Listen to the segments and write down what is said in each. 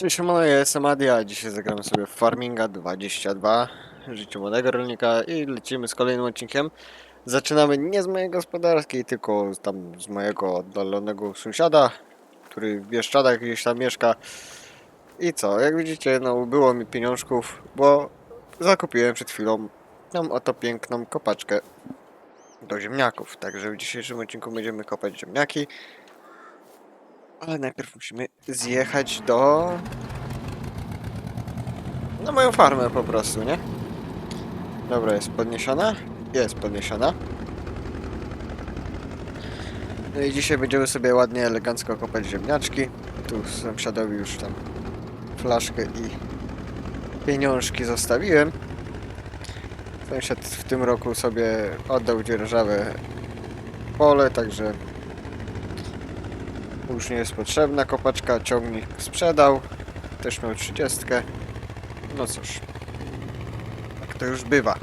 Cześć, Szymon, ja jestem dzisiaj zagramy sobie w Farminga 22, życie młodego rolnika i lecimy z kolejnym odcinkiem. Zaczynamy nie z mojej gospodarskiej, tylko tam z mojego oddalonego sąsiada, który w Bieszczadach gdzieś tam mieszka. I co, jak widzicie, no było mi pieniążków, bo zakupiłem przed chwilą tą oto piękną kopaczkę do ziemniaków. Także w dzisiejszym odcinku będziemy kopać ziemniaki. Ale najpierw musimy zjechać do... Na moją farmę po prostu, nie? Dobra, jest podniesiona? Jest podniesiona. No i dzisiaj będziemy sobie ładnie, elegancko kopać ziemniaczki. Tu sąsiadowi już tam flaszkę i pieniążki zostawiłem. Sąsiad w tym roku sobie oddał dzierżawę pole, także już nie jest potrzebna kopaczka, ciągnik sprzedał. Też miał 30. No cóż. Tak to już bywa.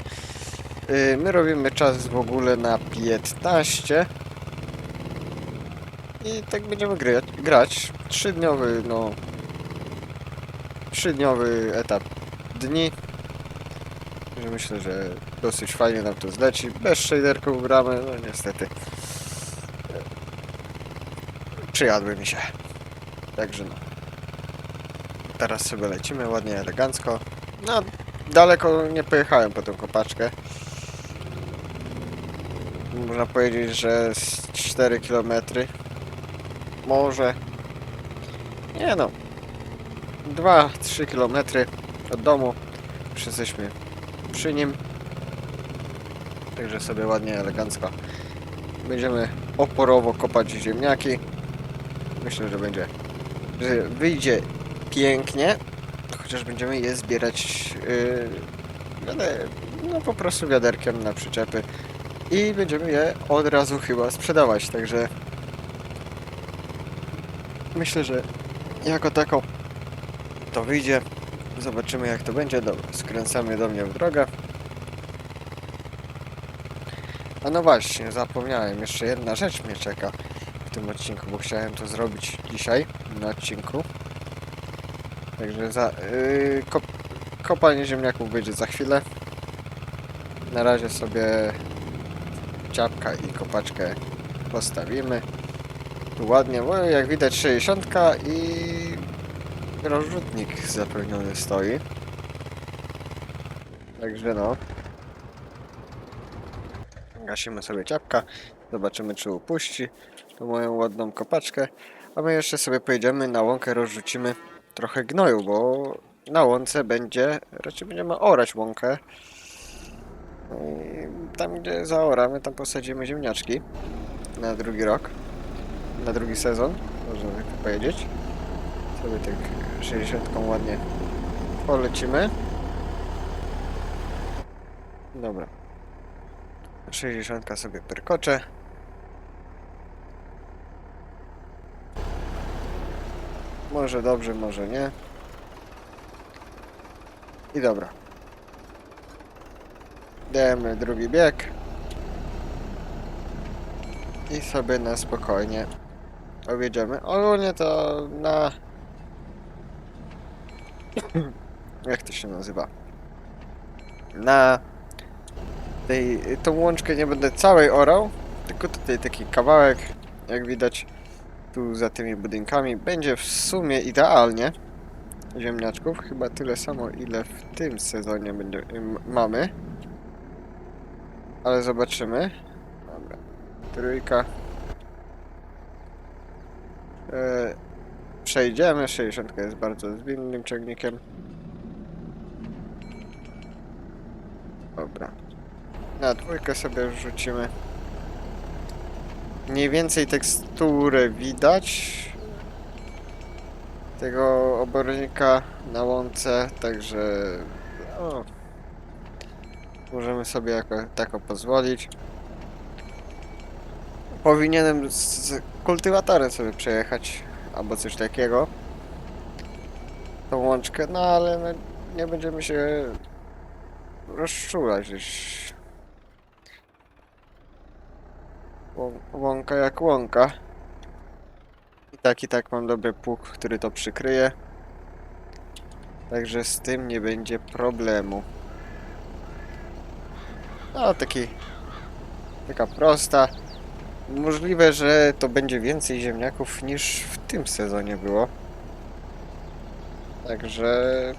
Yy, my robimy czas w ogóle na 15. I tak będziemy gry, grać. Trzydniowy, no... Trzydniowy etap dni. Myślę, że dosyć fajnie nam to zleci. Bez shaderków gramy, no niestety przyjadły mi się. Także no. Teraz sobie lecimy ładnie, elegancko. No, daleko nie pojechałem po tą kopaczkę. Można powiedzieć, że z 4 km. Może. Nie no. 2-3 km od domu. Już jesteśmy przy nim. Także sobie ładnie, elegancko. Będziemy oporowo kopać ziemniaki. Myślę, że będzie, że wyjdzie pięknie, chociaż będziemy je zbierać yy, no po prostu wiaderkiem na przyczepy i będziemy je od razu chyba sprzedawać, także myślę, że jako tako to wyjdzie. Zobaczymy jak to będzie. Dobra, skręcamy do mnie w drogę. A no właśnie, zapomniałem, jeszcze jedna rzecz mnie czeka tym odcinku, bo chciałem to zrobić dzisiaj na odcinku. Także za, yy, kop, kopanie ziemniaków będzie za chwilę. Na razie sobie ciapka i kopaczkę postawimy. Tu ładnie, bo jak widać 60 i rozrzutnik zapewniony stoi. Także no. Gasimy sobie ciapka. Zobaczymy czy upuści tą moją ładną kopaczkę. A my jeszcze sobie pojedziemy na łąkę, rozrzucimy trochę gnoju, bo na łące będzie, raczej będziemy orać łąkę. I tam gdzie zaoramy, tam posadzimy ziemniaczki na drugi rok, na drugi sezon, można tak powiedzieć. Sobie tak 60 ładnie polecimy. Dobra. 60 sobie perkocze. Może dobrze, może nie. I dobra. Dajemy drugi bieg. I sobie na spokojnie objedziemy. Ogólnie to na... Jak to się nazywa? Na tej, tą łączkę nie będę całej orał, tylko tutaj taki kawałek, jak widać tu za tymi budynkami, będzie w sumie idealnie ziemniaczków, chyba tyle samo ile w tym sezonie będzie, m- mamy. Ale zobaczymy. Dobra, trójka. E, przejdziemy, 60 jest bardzo zwinnym ciągnikiem. Dobra. Na dwójkę sobie wrzucimy. Mniej więcej teksturę widać tego obornika na łące, także o, możemy sobie jako tako pozwolić. Powinienem z, z kultywatorem sobie przejechać albo coś takiego. Tą łączkę, no ale nie będziemy się rozczulać gdzieś Łąka jak łąka. I tak, i tak mam dobry pług, który to przykryje. Także z tym nie będzie problemu. No, taki... Taka prosta. Możliwe, że to będzie więcej ziemniaków niż w tym sezonie było. Także...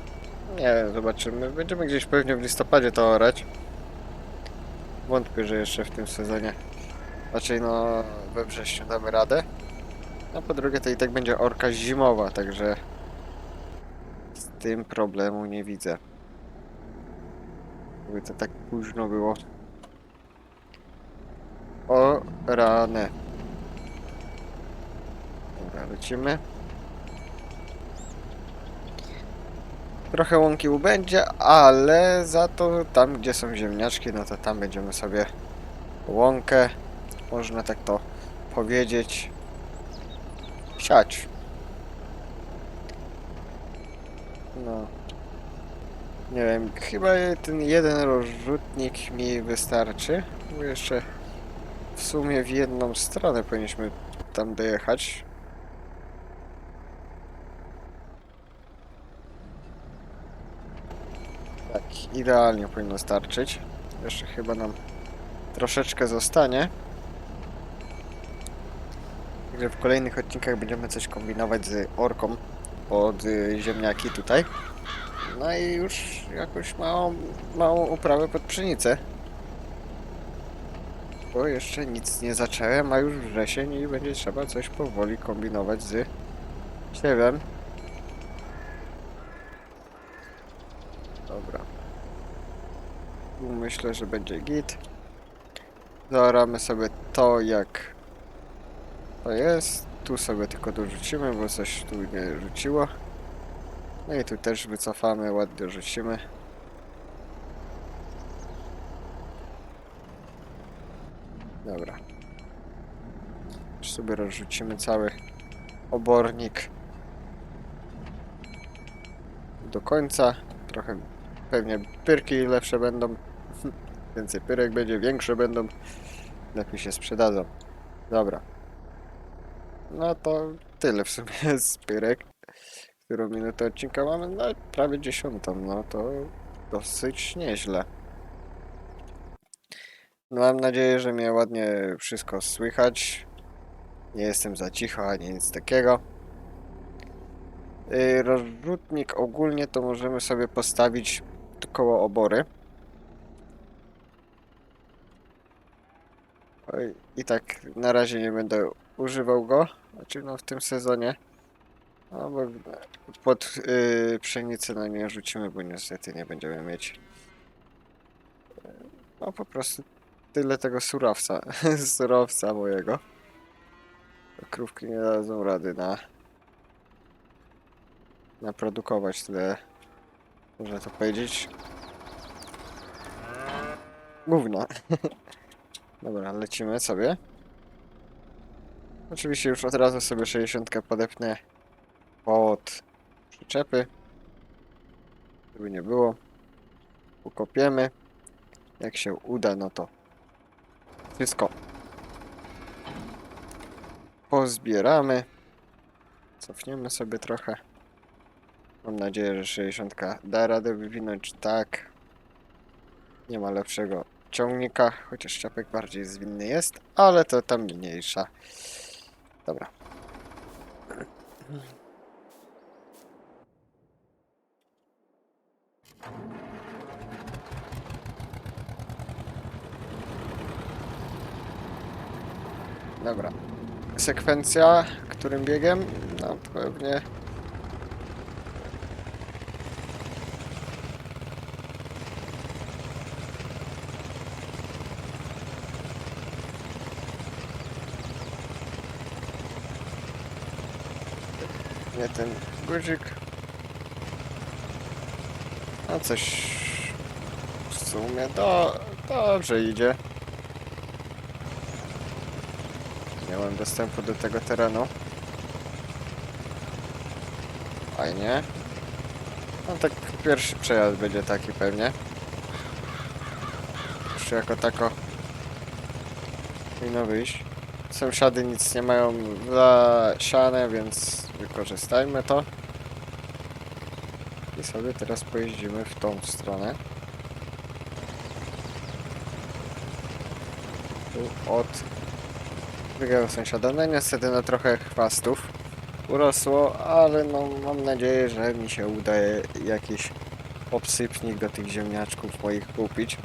Nie, zobaczymy. Będziemy gdzieś pewnie w listopadzie to orać. Wątpię, że jeszcze w tym sezonie. Raczej no we wrześniu damy radę. A po drugie to i tak będzie orka zimowa, także z tym problemu nie widzę. Gdyby to tak późno było. O rany. Dobra, lecimy. Trochę łąki ubędzie, ale za to tam, gdzie są ziemniaczki, no to tam będziemy sobie łąkę, można tak to powiedzieć, siać. No. Nie wiem, chyba ten jeden rozrzutnik mi wystarczy, bo jeszcze w sumie w jedną stronę powinniśmy tam dojechać. Tak, idealnie powinno starczyć. Jeszcze chyba nam troszeczkę zostanie. Także w kolejnych odcinkach będziemy coś kombinować z orką pod y, ziemniaki tutaj. No i już jakąś małą, małą uprawę pod pszenicę. Bo jeszcze nic nie zacząłem, a już wrzesień i będzie trzeba coś powoli kombinować z siewem. Dobra. Tu myślę, że będzie git. Zaoramy sobie to jak to jest. Tu sobie tylko dorzucimy, bo coś tu nie rzuciło. No i tu też wycofamy, ładnie rzucimy. Dobra. Już sobie rozrzucimy cały obornik do końca. Trochę pewnie pyrki lepsze będą. Więcej pyrek będzie, większe będą. Lepiej się sprzedadzą. Dobra. No to tyle w sumie z pyrek. Którą minutę odcinka mamy? No prawie dziesiątą, no to dosyć nieźle. No mam nadzieję, że mnie ładnie wszystko słychać. Nie jestem za cicho ani nic takiego. Yy, rozrzutnik ogólnie to możemy sobie postawić koło obory. I tak na razie nie będę używał go, znaczy no w tym sezonie. No bo pod yy, pszenicę no nie rzucimy, bo niestety nie będziemy mieć. No po prostu tyle tego surowca, surowca mojego. Krówki nie dadzą rady na naprodukować tyle, można to powiedzieć. Gówno. Dobra, lecimy sobie. Oczywiście już od razu sobie 60 podepnę pod przyczepy. Żeby nie było. Ukopiemy. Jak się uda, no to wszystko pozbieramy. Cofniemy sobie trochę. Mam nadzieję, że 60 da radę wywinąć tak. Nie ma lepszego ciągnika, chociaż szczepek bardziej zwinny jest, ale to tam mniejsza. Dobra. Dobra. Sekwencja, którym biegiem? No pewnie. Nie ten guzik. No coś w sumie do, dobrze idzie. Nie mam dostępu do tego terenu. Fajnie. No tak pierwszy przejazd będzie taki pewnie. Już jako tako powinno wyjść. Sąsiady nic nie mają zasiane, więc wykorzystajmy to. I sobie teraz pojeździmy w tą stronę. Tu od drugiego sąsiada. No niestety no trochę chwastów urosło, ale no mam nadzieję, że mi się uda jakiś obsypnik do tych ziemniaczków moich kupić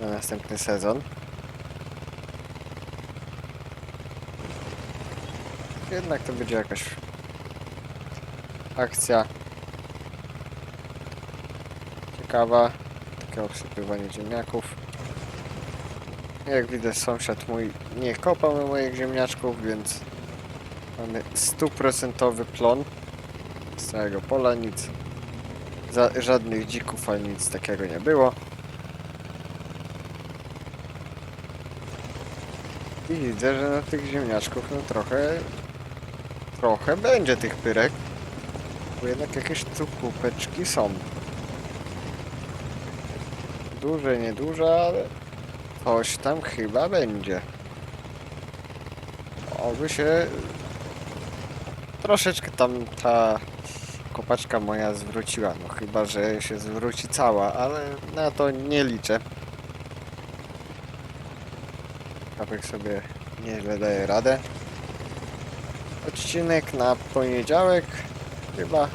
na następny sezon. Jednak to będzie jakaś akcja ciekawa. Takie obsypywanie ziemniaków. Jak widać sąsiad mój nie kopał moich ziemniaczków, więc mamy stuprocentowy plon z całego pola, nic za, żadnych dzików ani nic takiego nie było. I widzę, że na tych ziemniaczków no trochę trochę będzie tych pyrek. Bo jednak jakieś tu kupeczki są. Duże, nieduże, ale coś tam chyba będzie. Oby się troszeczkę tam ta kopaczka moja zwróciła. No chyba, że się zwróci cała, ale na to nie liczę. Kapek sobie nieźle daje radę. Odcinek na poniedziałek chyba.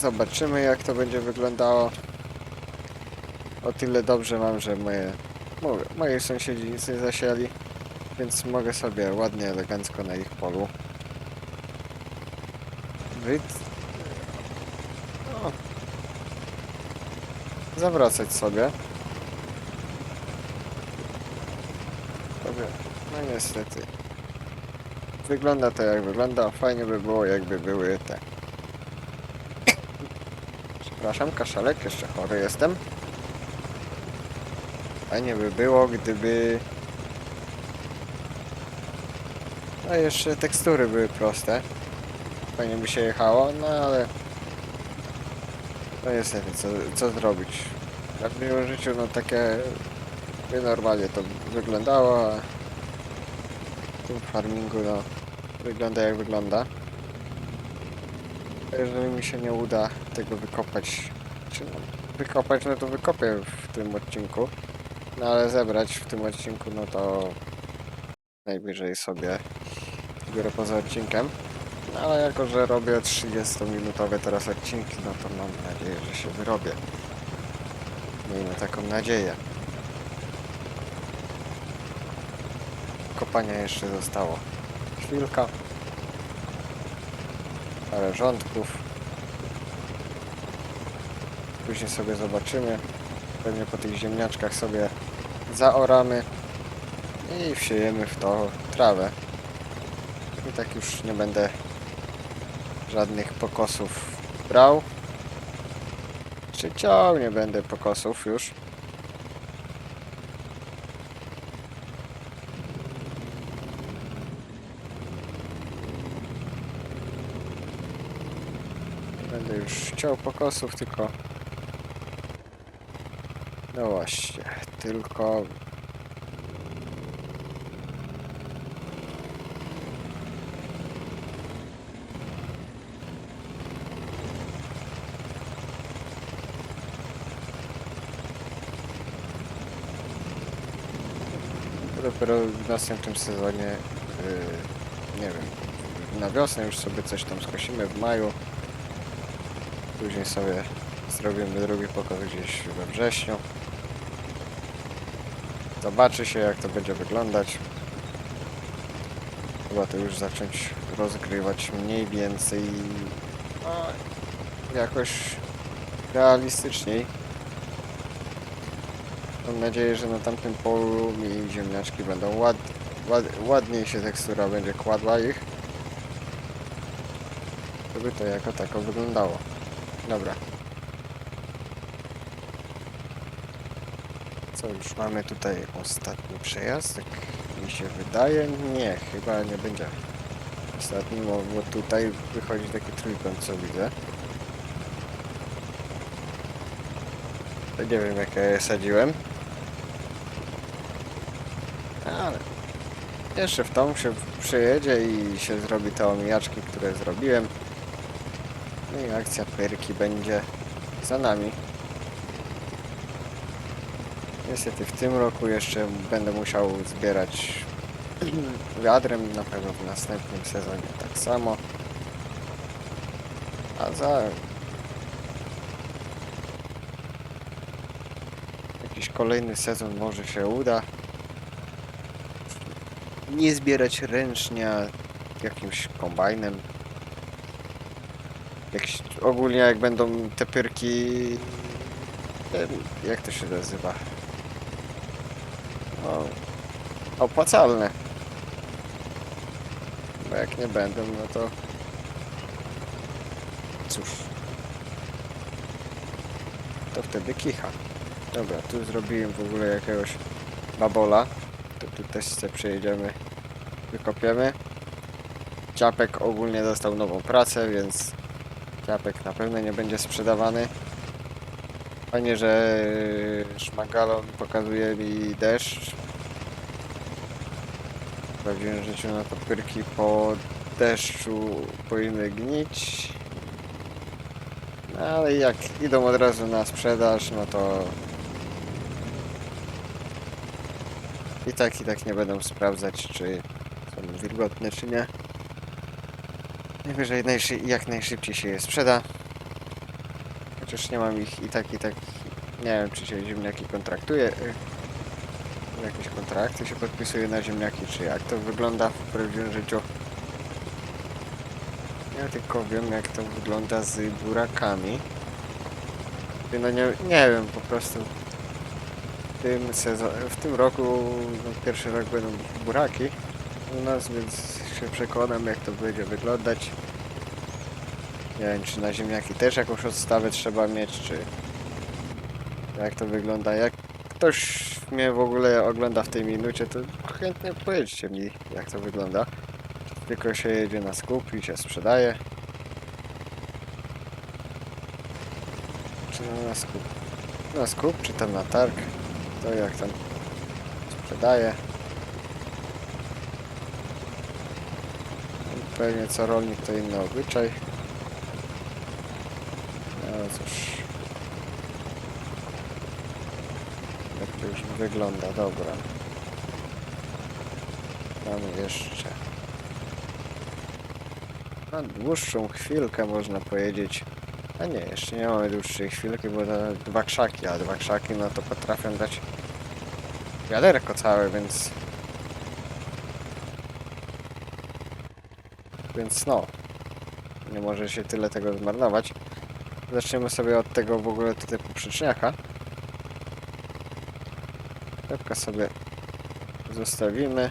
Zobaczymy jak to będzie wyglądało. O tyle dobrze mam, że moje, moi sąsiedzi nic nie zasiali, więc mogę sobie ładnie, elegancko na ich polu Wyd... O. Zawracać sobie. Sobie. No niestety. Wygląda to jak wygląda. Fajnie by było jakby były te. Przepraszam, kaszelek, jeszcze chory jestem. Fajnie by było, gdyby... A jeszcze tekstury były proste. Fajnie by się jechało, no ale... No niestety, co, co zrobić? W prawdziwym życiu, no takie... by normalnie to wyglądało, a... W tym farmingu, no... Wygląda jak wygląda. Jeżeli mi się nie uda tego wykopać... Czy no, wykopać, no to wykopię w tym odcinku. No ale zebrać w tym odcinku, no to... Najwyżej sobie... Biorę poza odcinkiem. No ale jako, że robię 30-minutowe teraz odcinki, no to mam nadzieję, że się wyrobię. Miejmy taką nadzieję. Kopania jeszcze zostało. Chwilka. Parę rządków. Później sobie zobaczymy. Pewnie po tych ziemniaczkach sobie zaoramy i wsiejemy w to trawę. I tak już nie będę żadnych pokosów brał. Czy ciął nie będę pokosów już. Nie będę już chciał pokosów, tylko... No właśnie, tylko dopiero w następnym sezonie, yy, nie wiem, na wiosnę już sobie coś tam skosimy w maju. Później sobie zrobimy drugi pokos gdzieś we wrześniu. Zobaczy się jak to będzie wyglądać. Chyba to już zacząć rozgrywać mniej więcej no, jakoś realistyczniej. Mam nadzieję, że na tamtym polu mi ziemniaczki będą ład, ład, ładniej się tekstura będzie kładła ich. Żeby to jako tako wyglądało. Dobra. Co już mamy tutaj ostatni przejazd? Tak mi się wydaje. Nie, chyba nie będzie ostatni, bo tutaj wychodzi taki trójkąt, co widzę. To nie wiem, jak ja sadziłem. Ale jeszcze w tą się przyjedzie i się zrobi te omijaczki, które zrobiłem. No i akcja pyrki będzie za nami. Niestety w tym roku jeszcze będę musiał zbierać wiadrem, na pewno w następnym sezonie tak samo. A za jakiś kolejny sezon może się uda nie zbierać ręcznie jakimś kombajnem. Jakiś, ogólnie jak będą te pyrki jak to się nazywa? No, opłacalne. Bo jak nie będą, no to cóż. To wtedy kicha. Dobra, tu zrobiłem w ogóle jakiegoś babola. To tu też sobie przejedziemy, wykopiemy. Ciapek ogólnie dostał nową pracę, więc ciapek na pewno nie będzie sprzedawany. Fajnie, że szmagalon pokazuje mi deszcz. W prawdziwym życiu no to pyrki po deszczu powinny gnić. No ale jak idą od razu na sprzedaż, no to i tak i tak nie będą sprawdzać, czy są wilgotne, czy nie. Najwyżej najszy jak najszybciej się je sprzeda. Chociaż nie mam ich i tak i tak nie wiem czy się ziemniaki kontraktuje. Jakieś kontrakty się podpisuje na ziemniaki, czy jak to wygląda w prawdziwym życiu. Ja tylko wiem jak to wygląda z burakami. No nie, nie wiem po prostu. W tym, sezon, w tym roku, no, pierwszy rok będą buraki u nas, więc się przekonam jak to będzie wyglądać. Nie wiem czy na ziemniaki też jakąś odstawę trzeba mieć, czy jak to wygląda. Jak ktoś mnie w ogóle ogląda w tej minucie, to chętnie powiedzcie mi jak to wygląda. Tylko się jedzie na skup i się sprzedaje. Czy na skup? Na skup, czy tam na targ? To jak tam sprzedaje. Pewnie co rolnik to inny obyczaj. No cóż. Jak to już wygląda, dobra. Mamy jeszcze. Na dłuższą chwilkę można powiedzieć. A nie, jeszcze nie mamy dłuższej chwilki, bo to dwa krzaki, a dwa krzaki no to potrafią dać wiaderko całe, więc... Więc no, nie może się tyle tego zmarnować. Zaczniemy sobie od tego w ogóle tutaj poprzeczniaka. Szybko sobie zostawimy.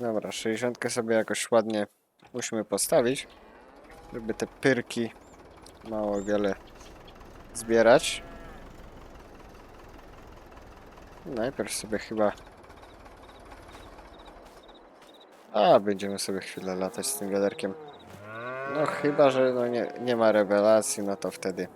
Dobra, 60 sobie jakoś ładnie musimy postawić, żeby te pyrki mało wiele zbierać. Najpierw sobie chyba... A, będziemy sobie chwilę latać z tym wiaderkiem. No chyba, że no nie, nie ma rewelacji, no to wtedy...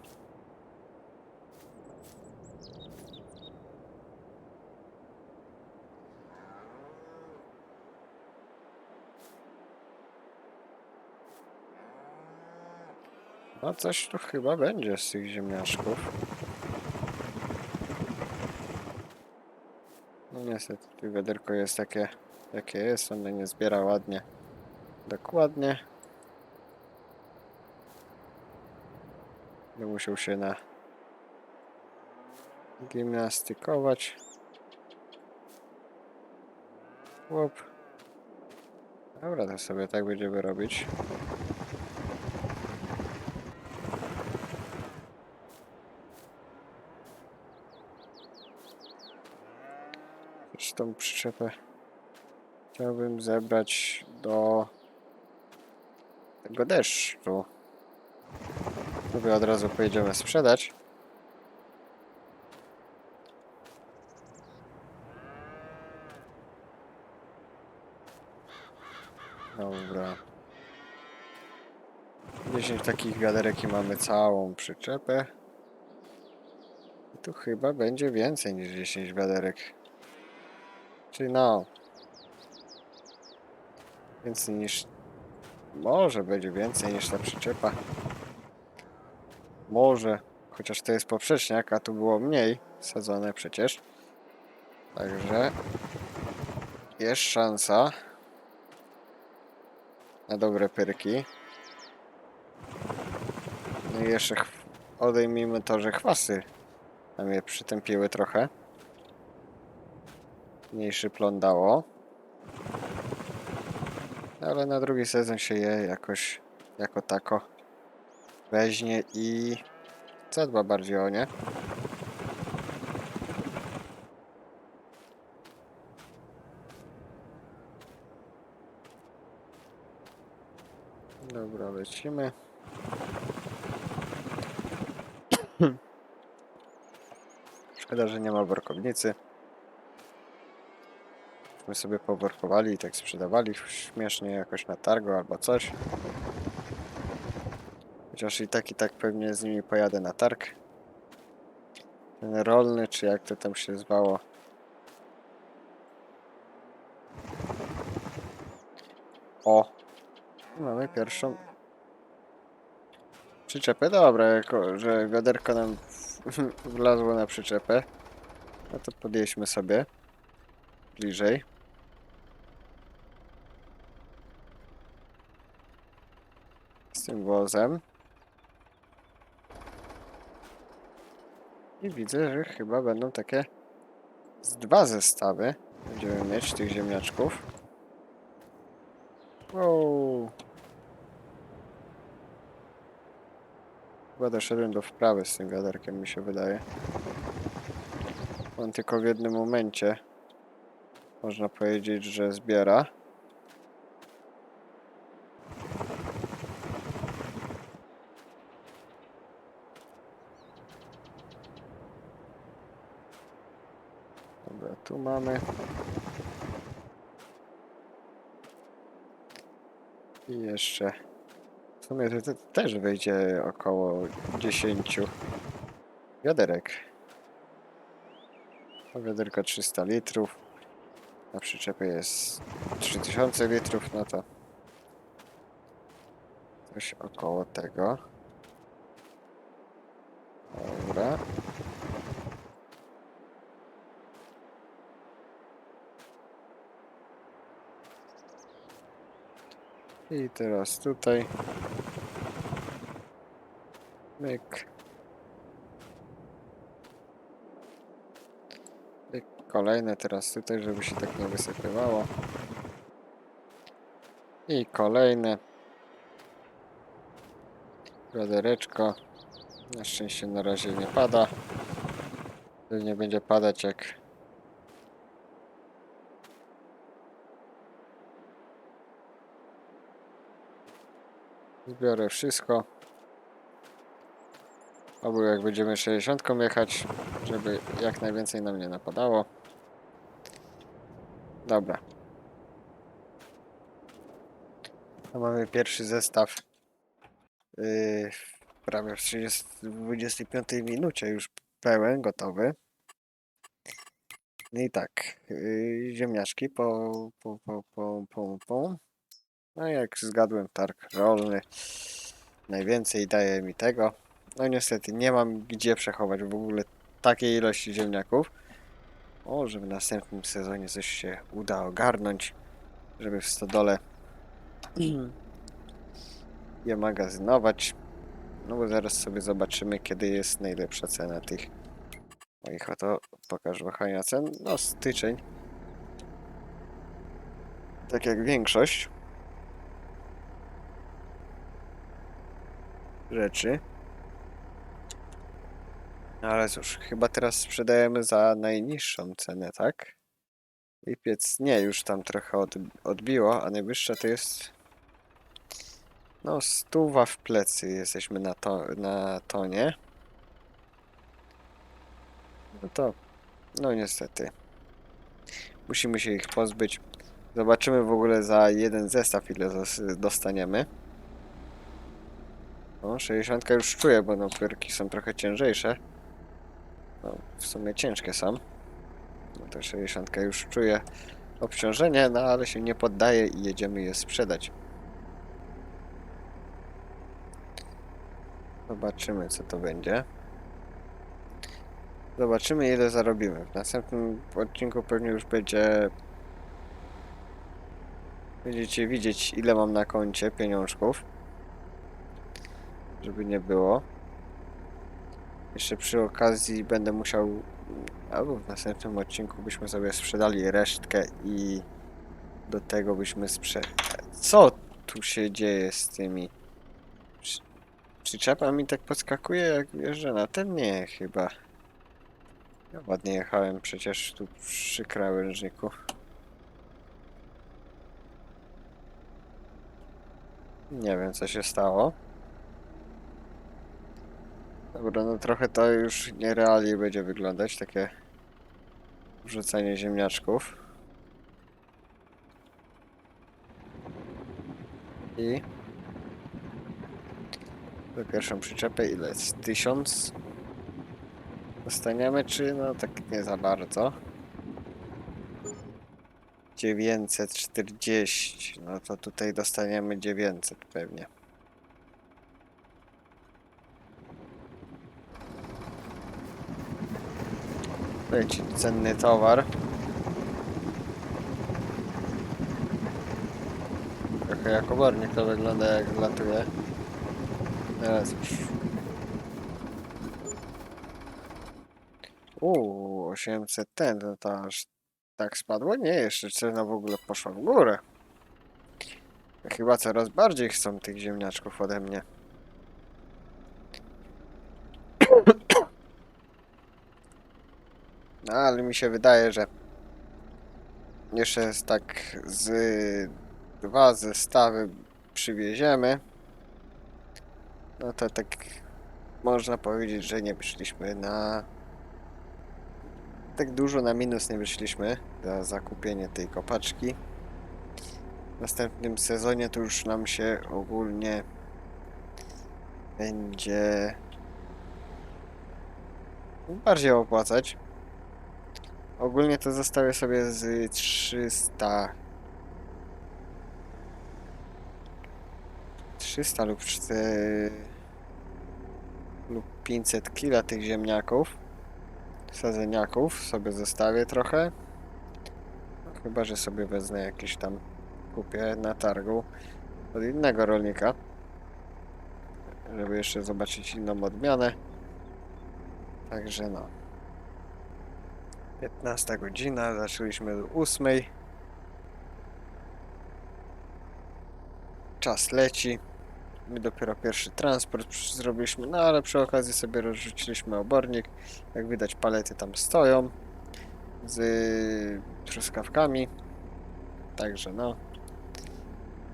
No coś tu chyba będzie z tych ziemniaczków. No niestety, tu wiaderko jest takie, jakie jest, ono nie zbiera ładnie. Dokładnie. Będę musiał się na gimnastykować. Łop. Dobra, to sobie tak będziemy robić. Zresztą przyczepę chciałbym zebrać do tego deszczu. Sobie od razu pojedziemy sprzedać. Dobra. 10 takich wiaderek i mamy całą przyczepę. tu chyba będzie więcej niż 10 wiaderek. Czyli no. Więcej niż. Może będzie więcej niż ta przyczepa. Może. Chociaż to jest poprzeczniak, a tu było mniej sadzone przecież. Także. Jest szansa. Na dobre pyrki. No i jeszcze odejmijmy to, że chwasy nam je przytępiły trochę. Mniejszy plon dało. Ale na drugi sezon się je jakoś jako tako weźmie i zadba bardziej o nie. Dobra, lecimy. Szkoda, że nie ma workownicy. My sobie poworkowali i tak sprzedawali śmiesznie jakoś na targu albo coś. Chociaż i tak i tak pewnie z nimi pojadę na targ. Ten rolny, czy jak to tam się zwało. O! Mamy pierwszą przyczepę. Dobra, jako że wiaderko nam wlazło na przyczepę, no to podjedźmy sobie bliżej. Tym wozem. I widzę, że chyba będą takie z dwa zestawy. Będziemy mieć tych ziemniaczków. Wow. Chyba doszedłem do wprawy z tym wiaderkiem, mi się wydaje. On tylko w jednym momencie, można powiedzieć, że zbiera. Dobra, tu mamy. I jeszcze. W sumie to, to też wyjdzie około 10 wiaderek. A wiaderko 300 litrów. Na przyczepie jest 3000 litrów, no to coś około tego. Dobra. I teraz tutaj. Myk. I kolejne teraz tutaj, żeby się tak nie wysypywało. I kolejne. Wiadereczko. Na szczęście na razie nie pada. Nie będzie padać jak Zbiorę wszystko. Albo jak będziemy 60 jechać, żeby jak najwięcej nam nie napadało. Dobra. To mamy pierwszy zestaw. Yy, prawie w 30, 25 minucie już pełen, gotowy. No i tak, yy, ziemniaczki po, po, po, po, po, po. No jak zgadłem, targ rolny najwięcej daje mi tego. No niestety nie mam gdzie przechować w ogóle takiej ilości ziemniaków. Może w następnym sezonie coś się uda ogarnąć, żeby w stodole je magazynować. No bo zaraz sobie zobaczymy, kiedy jest najlepsza cena tych moich oto pokaż wahania cen. No styczeń. Tak jak większość. Rzeczy. No ale cóż, chyba teraz sprzedajemy za najniższą cenę, tak? Lipiec, nie, już tam trochę od, odbiło, a najwyższa to jest... No, stuwa w plecy jesteśmy na, to, na tonie. No to, no niestety. Musimy się ich pozbyć. Zobaczymy w ogóle za jeden zestaw ile dostaniemy. O, 60 już czuję, bo no pyrki są trochę ciężejsze. No, w sumie ciężkie są. No to 60 już czuję obciążenie, no ale się nie poddaje i jedziemy je sprzedać. Zobaczymy co to będzie. Zobaczymy ile zarobimy. W następnym odcinku pewnie już będzie Będziecie widzieć ile mam na koncie pieniążków. Żeby nie było. Jeszcze przy okazji będę musiał albo w następnym odcinku byśmy sobie sprzedali resztkę i do tego byśmy sprze... Co tu się dzieje z tymi... Przy- Przyczepa mi tak podskakuje jak wjeżdża na ten? Nie, chyba. Ja ładnie jechałem przecież tu przy krawężniku. Nie wiem co się stało. Dobra, no trochę to już nierealnie będzie wyglądać, takie wrzucanie ziemniaczków. I do pierwszą przyczepę ile jest? Tysiąc? Dostaniemy, czy no tak nie za bardzo? 940, no to tutaj dostaniemy 900 pewnie. Leci cenny towar. Trochę jak obornik to wygląda jak latuje. Teraz już. Uuu, 800 ten, to, to aż tak spadło? Nie, jeszcze cena w ogóle poszła w górę. Chyba coraz bardziej chcą tych ziemniaczków ode mnie. No, ale mi się wydaje, że jeszcze jest tak z dwa zestawy przywieziemy. No to tak można powiedzieć, że nie wyszliśmy na tak dużo na minus nie wyszliśmy za zakupienie tej kopaczki. W następnym sezonie to już nam się ogólnie będzie bardziej opłacać. Ogólnie to zostawię sobie z 300 300 lub 4 lub 500 kila tych ziemniaków sadzeniaków sobie zostawię trochę. Chyba, że sobie wezmę jakieś tam kupię na targu od innego rolnika. Żeby jeszcze zobaczyć inną odmianę. Także no. 15 godzina, zaczęliśmy do 8. Czas leci. My dopiero pierwszy transport zrobiliśmy, no ale przy okazji sobie rozrzuciliśmy obornik. Jak widać palety tam stoją z truskawkami. Także no.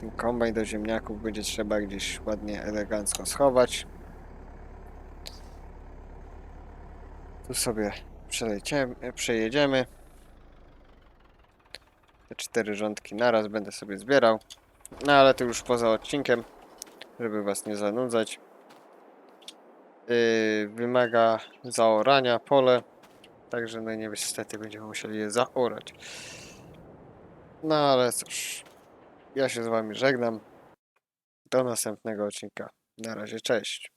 Ten kombajn do ziemniaków będzie trzeba gdzieś ładnie, elegancko schować. Tu sobie przeleciemy, przejedziemy. Te cztery rządki naraz będę sobie zbierał. No ale to już poza odcinkiem, żeby was nie zanudzać. Yy, wymaga zaorania pole, także no niestety będziemy musieli je zaorać. No ale cóż, ja się z wami żegnam. Do następnego odcinka. Na razie, cześć.